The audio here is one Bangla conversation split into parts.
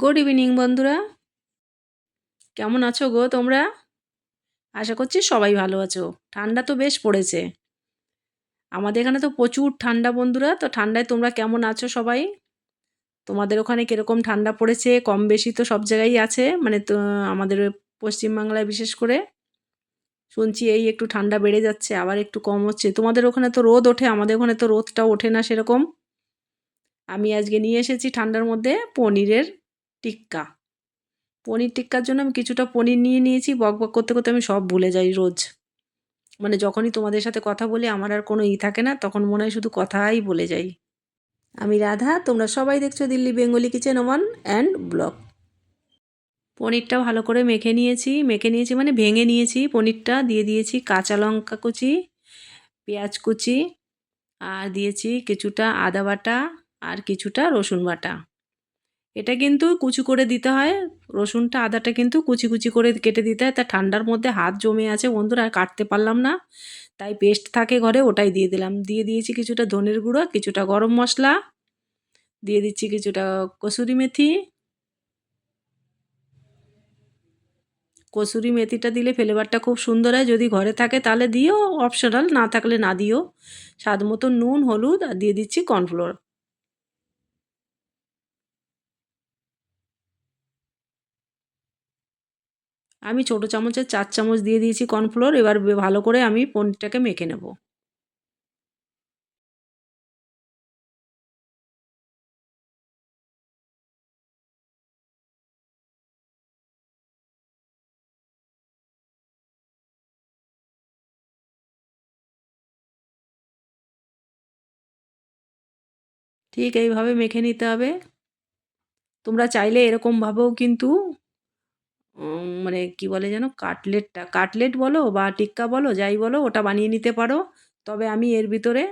গুড ইভিনিং বন্ধুরা। কেমন আছো গো তোমরা? আশা করছি সবাই ভালো আছো। ঠান্ডা তো বেশ পড়েছে। আমাদের এখানে তো প্রচুর ঠান্ডা বন্ধুরা, তো ঠান্ডায় তোমরা কেমন আছো সবাই? তোমাদের ওখানে কীরকম ঠান্ডা পড়েছে? কম বেশি তো সব জায়গায় আছে মানে তো আমাদের পশ্চিমবাংলায় বিশেষ করে। শুনছি এই একটু ঠান্ডা বেড়ে যাচ্ছে, আবার একটু কম হচ্ছে। তোমাদের ওখানে তো রোদ ওঠে, আমাদের ওখানে তো রোদটা ওঠে না সেরকম। আমি আজকে নিয়ে এসেছি ঠান্ডার মধ্যে পনিরের টিক্কা। পনির টিক্কার জন্য আমি কিছুটা পনির নিয়ে নিয়েছি, বক বক করতে করতে আমি সব ভুলে যাই রোজ। মানে যখনই তোমাদের সাথে কথা বলি, আমার আর কোনো ই থাকে না, তখন মনে হয় শুধু কথাই বলে যাই। আমি রাধা, তোমরা সবাই দেখছ Delhi Bengali kitchen one and blog. পনিরটা ভালো করে মেখে নিয়েছি মেখে নিয়েছি মানে ভেঙে নিয়েছি পনিরটা, দিয়ে দিয়েছি কাঁচা লঙ্কা কুচি, পেঁয়াজ কুচি, আর দিয়েছি কিছুটা আদা বাটা আর কিছুটা রসুন বাটা। এটা কিন্তু কুচি করে দিতে হয়। রসুনটা, আদাটা কিন্তু কুচি কুচি করে কেটে দিতে হয়। তা ঠান্ডার মধ্যে হাত জমে আছে বন্ধুরা, আর কাটতে পারলাম না। তাই পেস্ট থাকে ঘরে, ওটাই দিয়ে দিলাম। দিয়ে দিয়েছি কিছুটা ধনের গুঁড়ো, কিছুটা গরম মশলা। দিয়ে দিচ্ছি কিছুটা কসুরি মেথি। কসুরি মেথিটা দিলে ফ্লেভারটা খুব সুন্দর হয়। যদি ঘরে থাকে তাহলে দিও, অপশনাল। না থাকলে না দিও। স্বাদ মতো নুন, হলুদ, আর দিয়ে দিচ্ছি কর্নফ্লোর। আমি ছোটো চামচের চার চামচ দিয়ে দিয়েছি কর্নফ্লোর, এবার ভালো করে আমি পনিরটাকে মেখে নেব। ঠিক এইভাবে মেখে নিতে হবে। তোমরা চাইলে এরকমভাবেও কিন্তু মানে কি বলে যেন, কাটলেটটা, কাটলেট বলো বা টিক্কা বলো, যাই বলো, ওটা বানিয়ে নিতে পারো। তবে আমি এর ভিতরে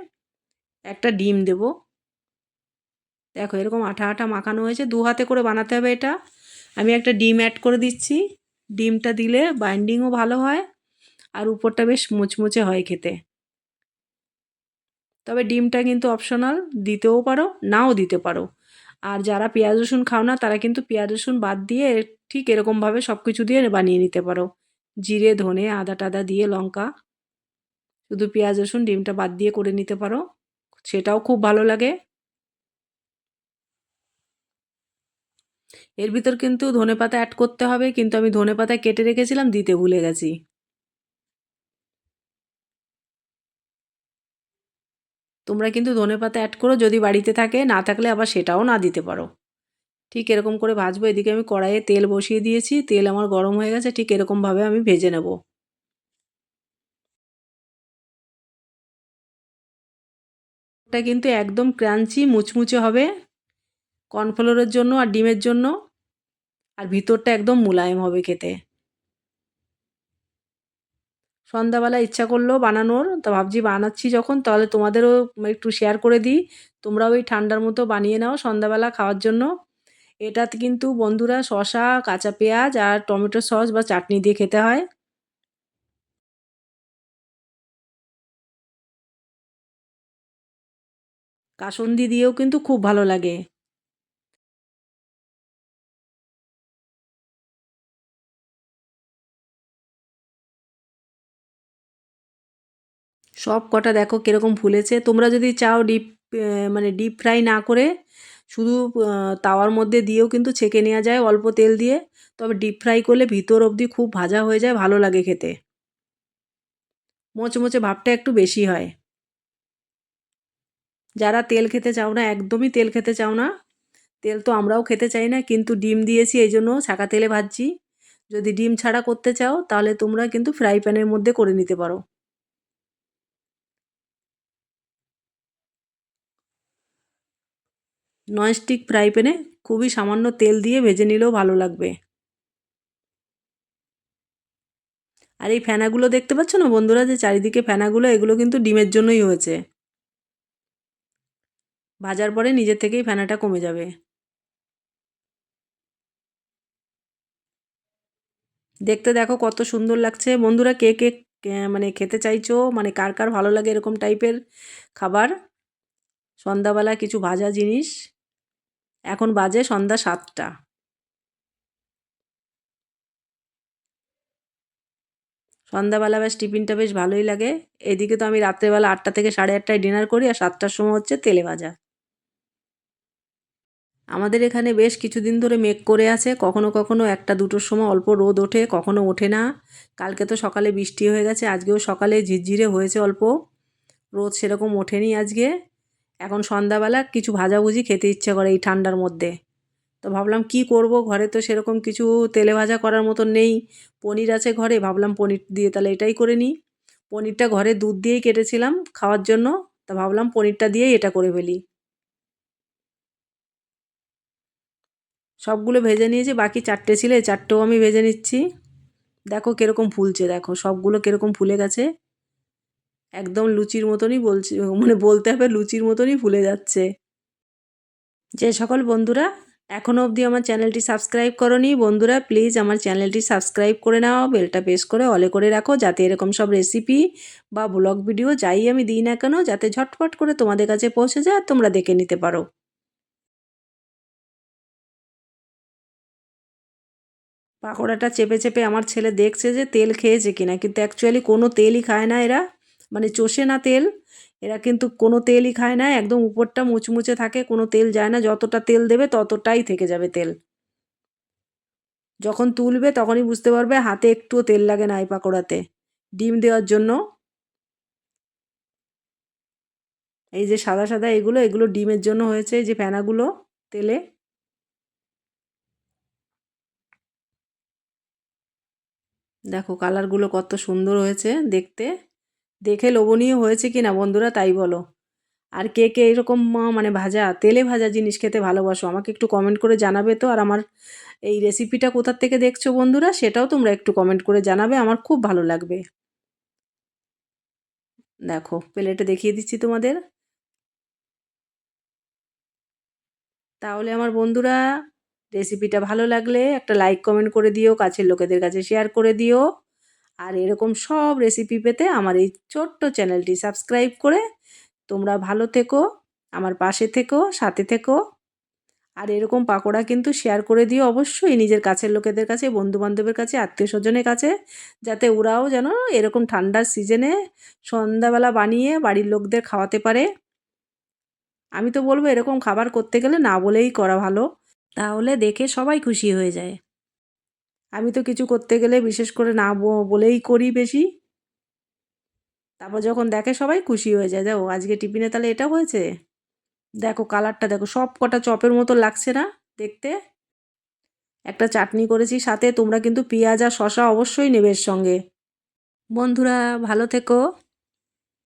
একটা ডিম দেব। দেখো এরকম আঠা আঠা মাখানো হয়েছে, দু হাতে করে বানাতে হবে এটা। আমি একটা ডিম অ্যাড করে দিচ্ছি। ডিমটা দিলে বাইন্ডিংও ভালো হয় আর উপরটা বেশ মুচমুচে হয় খেতে। তবে ডিমটা কিন্তু অপশনাল দিতেও পারো, নাও দিতে পারো। আর যারা পেঁয়াজ রসুন খাও না, তারা কিন্তু পেঁয়াজ রসুন বাদ দিয়ে ঠিক এরকমভাবে সব কিছু দিয়ে বানিয়ে নিতে পারো। জিরে, ধনে, আদা টাদা দিয়ে লঙ্কা, শুধু পেঁয়াজ, রসুন, ডিমটা বাদ দিয়ে করে নিতে পারো। সেটাও খুব ভালো লাগে। এর ভিতর কিন্তু ধনে পাতা অ্যাড করতে হবে, কিন্তু আমি ধনে পাতা কেটে রেখেছিলাম, দিতে ভুলে গেছি। তোমরা কিন্তু ধনে পাতা অ্যাড করো, যদি বাড়িতে থাকে, না থাকলে আবার সেটাও না দিতে পারো। ঠিক এরকম করে ভাজবো। এদিকে আমি কড়াইয়ে তেল বসিয়ে দিয়েছি। তেল আমার গরম হয়ে গেছে, ঠিক এরকমভাবে আমি ভেজে নেব। এটা কিন্তু একদম ক্রাঞ্চি, মুচমুচে হবে। কর্নফ্লোরের জন্য আর ডিমের জন্য। আর ভিতরটা একদম মোলায়েম হবে খেতে। সন্ধ্যাবেলা ইচ্ছা করল বানানোর, তো ভাবছি বানাচ্ছি যখন, তাহলে তোমাদেরও একটু শেয়ার করে দিই। তোমরাও ওই ঠান্ডার মতো বানিয়ে নাও সন্ধ্যাবেলা খাওয়ার জন্য। এটাতে কিন্তু বন্ধুরা শশা কাঁচা পেঁয়াজ আর টমেটো সস বা চাটনি দিয়ে খেতে হয়। কাসন্দি দিয়েও কিন্তু খুব ভালো লাগে। সব কটা দেখো কীরকম ফুলেছে। তোমরা যদি চাও ডিপ মানে ডিপ ফ্রাই না করে শুধু তাওয়ার মধ্যে দিয়েও কিন্তু ছেঁকে নেওয়া যায় অল্প তেল দিয়ে। তবে ডিপ ফ্রাই করলে ভিতর অবধি খুব ভাজা হয়ে যায়, ভালো লাগে খেতে। মোচমোচে ভাবটা একটু বেশি হয়। যারা তেল খেতে চাও না, একদমই তেল খেতে চাও না। তেল তো আমরাও খেতে চাই না, কিন্তু ডিম দিয়েছি, এই জন্য ছাকা তেলে ভাজছি। যদি ডিম ছাড়া করতে চাও, তাহলে তোমরা কিন্তু ফ্রাই প্যানের মধ্যে করে নিতে পারো। ননস্টিক ফ্রাই প্যানে খুবই সামান্য তেল দিয়ে ভেজে নিলেও ভালো লাগবে। আর এই ফেনাগুলো দেখতে পাচ্ছ না বন্ধুরা? যে চারিদিকে ফেনাগুলো, এগুলো কিন্তু ডিমের জন্যই হয়েছে। ভাজার পরে নিজের থেকেই ফেনাটা কমে যাবে। দেখতে দেখো কত সুন্দর লাগছে। বন্ধুরা, কে কে মানে খেতে চাইছো? মানে কার কার ভালো লাগে এরকম টাইপের খাবার? সন্ধ্যাবেলা কিছু ভাজা জিনিস। এখন বাজে সন্ধ্যা সাতটা। সন্ধ্যাবেলা বেশ টিফিনটা বেশ ভালোই লাগে। এদিকে তো আমি রাত্রেবেলা আটটা থেকে সাড়ে আটটায় ডিনার করি আর সাতটার সময় হচ্ছে তেলে ভাজা। আমাদের এখানে বেশ কিছুদিন ধরে মেঘ করে আছে। কখনো কখনো একটা দুটোর সময় অল্প রোদ ওঠে, কখনো ওঠে না। কালকে তো সকালে বৃষ্টি হয়ে গেছে, আজকেও সকালে ঝিরঝিরে হয়েছে অল্প। রোদ সেরকম ওঠেনি আজকে। এখন সন্ধ্যাবেলা কিছু ভাজাভুজি খেতে ইচ্ছে করে এই ঠান্ডার মধ্যে। তো ভাবলাম কি করব? ঘরে তো সেরকম কিছু তেলে ভাজা করার মতন নেই। পনির আছে ঘরে, ভাবলাম পনির দিয়ে তাহলে এটাই করে নিই। পনিরটা ঘরে দুধ দিয়েই কেটেছিলাম খাওয়ার জন্য, তা ভাবলাম পনিরটা দিয়েই এটা করে ফেলি। সবগুলো ভেজে নিয়েছি, বাকি চারটে ছিল চারটেও আমি ভেজে নিচ্ছি। দেখো কীরকম ফুলছে, দেখো সবগুলো কীরকম ফুলে গেছে। একদম লুচির মতনই বলছি মানে বলতে হবে লুচির মতনই ফুলে যাচ্ছে। যে সকল বন্ধুরা এখনও অবধি আমার চ্যানেলটি সাবস্ক্রাইব করনি, বন্ধুরা প্লিজ আমার চ্যানেলটি সাবস্ক্রাইব করে নাও, বেলটা প্রেস করে, অলে করে রাখো, যাতে এরকম সব রেসিপি বা ব্লগ ভিডিও যাই আমি দিই না কেন, যাতে ঝটপট করে তোমাদের কাছে পৌঁছে যায় আর তোমরা দেখে নিতে পারো। পাকোড়াটা চেপে চেপে আমার ছেলে দেখছে যে তেল খেয়েছে কিনা, কিন্তু অ্যাকচুয়ালি কোনো তেলই খায় না এরা। মানে চষে না তেল, এরা কিন্তু কোনো তেলই খায় না, একদম উপরটা মুচমুচে থাকে, কোনো তেল যায় না, যতটা তেল দেবে ততটাই থেকে যাবে তেল। যখন তুলবে তখনই বুঝতে পারবে হাতে একটুও তেল লাগে না এই পাকোড়াতে। ডিম দেওয়ার জন্য। এই যে সাদা সাদা এগুলো এগুলো ডিমের জন্য হয়েছে যে ফেনাগুলো তেলে। দেখো কালারগুলো কত সুন্দর হয়েছে দেখতে। দেখে লোভনীয় হয়েছে কি না বন্ধুরা তাই বলো। আর কে কে এরকম মানে ভাজা, তেলে ভাজা জিনিস খেতে ভালোবাসো, আমাকে একটু কমেন্ট করে জানাবে তো। আর আমার এই রেসিপিটা কোথার থেকে দেখছ বন্ধুরা, সেটাও তোমরা একটু কমেন্ট করে জানাবে, আমার খুব ভালো লাগবে। দেখো প্লেটে দেখিয়ে দিচ্ছি তোমাদের। তাহলে আমার বন্ধুরা রেসিপিটা ভালো লাগলে একটা লাইক কমেন্ট করে দিও, কাছের লোকেদের কাছে শেয়ার করে দিও। আর এরকম সব রেসিপি পেতে আমার এই ছোট্ট চ্যানেলটি সাবস্ক্রাইব করে তোমরা ভালো থেকো, আমার পাশে থেকো, সাথে থেকো। আর এরকম পাকোড়া কিন্তু শেয়ার করে দিও অবশ্যই নিজের কাছের লোকেদের কাছে বন্ধু বান্ধবের কাছে আত্মীয় স্বজনের কাছে, যাতে ওরাও যেন এরকম ঠান্ডার সিজনে সন্ধ্যাবেলা বানিয়ে বাড়ির লোকদের খাওয়াতে পারে। আমি তো বলব এরকম খাবার করতে গেলে না বলেই করা ভালো। তাহলে দেখে সবাই খুশি হয়ে যায়। আমি তো কিছু করতে গেলে বিশেষ করে না বলেই করি বেশি। তারপর যখন দেখে সবাই খুশি হয়ে যায়, দেখো আজকে টিফিনে তাহলে এটা হয়েছে। দেখো কালারটা দেখো, সব কটা চপের মতো লাগছে না দেখতে। একটা চাটনি করেছি সাথে, তোমরা কিন্তু পেঁয়াজ আর শশা অবশ্যই নেবে এর সঙ্গে। বন্ধুরা, ভালো থেকো।